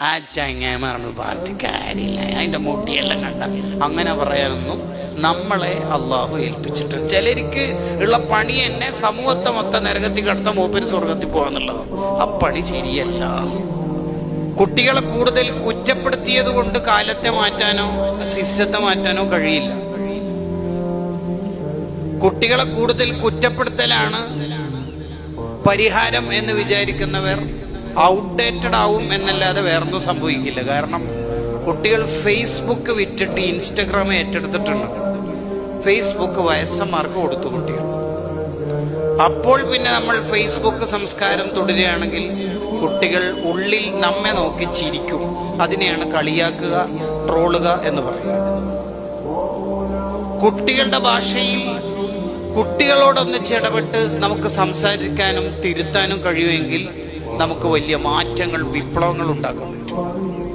ആ ചങ്ങായിമാർന്ന് പാർട്ടി കാര്യമില്ല. അതിന്റെ മുട്ടിയെല്ലാം കണ്ട. അങ്ങനെ പറയാനൊന്നും നമ്മളെ അള്ളാഹു ഏൽപ്പിച്ചിട്ട് ചിലർക്ക് ഉള്ള പണി എന്നെ സമൂഹത്തെ മൊത്തം നരകത്തിൽ കടത്ത മൂപ്പര് സ്വർഗത്തിൽ പോകാന്നുള്ളത്. ആ പണി ശരിയല്ല. കുട്ടികളെ കൂടുതൽ കുറ്റപ്പെടുത്തിയത് കൊണ്ട് കാലത്തെ മാറ്റാനോ സിസ്റ്റത്തെ മാറ്റാനോ കഴിയില്ല. കുട്ടികളെ കൂടുതൽ കുറ്റപ്പെടുത്തലാണ് പരിഹാരം എന്ന് വിചാരിക്കുന്നവർ ഔട്ട്ഡേറ്റഡ് ആവും എന്നല്ലാതെ വേറൊന്നും സംഭവിക്കില്ല. കാരണം കുട്ടികൾ ഫേസ്ബുക്ക് വിറ്റിട്ട് ഇൻസ്റ്റഗ്രാം ഏറ്റെടുത്തിട്ടുണ്ട്. ഫേസ്ബുക്ക് വയസ്സന്മാർക്ക് കൊടുത്തു കുട്ടികൾ. അപ്പോൾ പിന്നെ നമ്മൾ ഫേസ്ബുക്ക് സംസ്കാരം തുടരുകയാണെങ്കിൽ കുട്ടികൾ ഉള്ളിൽ നമ്മെ നോക്കി ചിരിക്കും. അതിനെയാണ് കളിയാക്കുക ട്രോളുക എന്ന് പറയുക. കുട്ടികളുടെ ഭാഷയിൽ കുട്ടികളോടൊന്നിച്ച് ഇടപെട്ട് നമുക്ക് സംസാരിക്കാനും തിരുത്താനും കഴിയുമെങ്കിൽ നമുക്ക് വലിയ മാറ്റങ്ങൾ വിപ്ലവങ്ങൾ ഉണ്ടാക്കാൻ പറ്റും.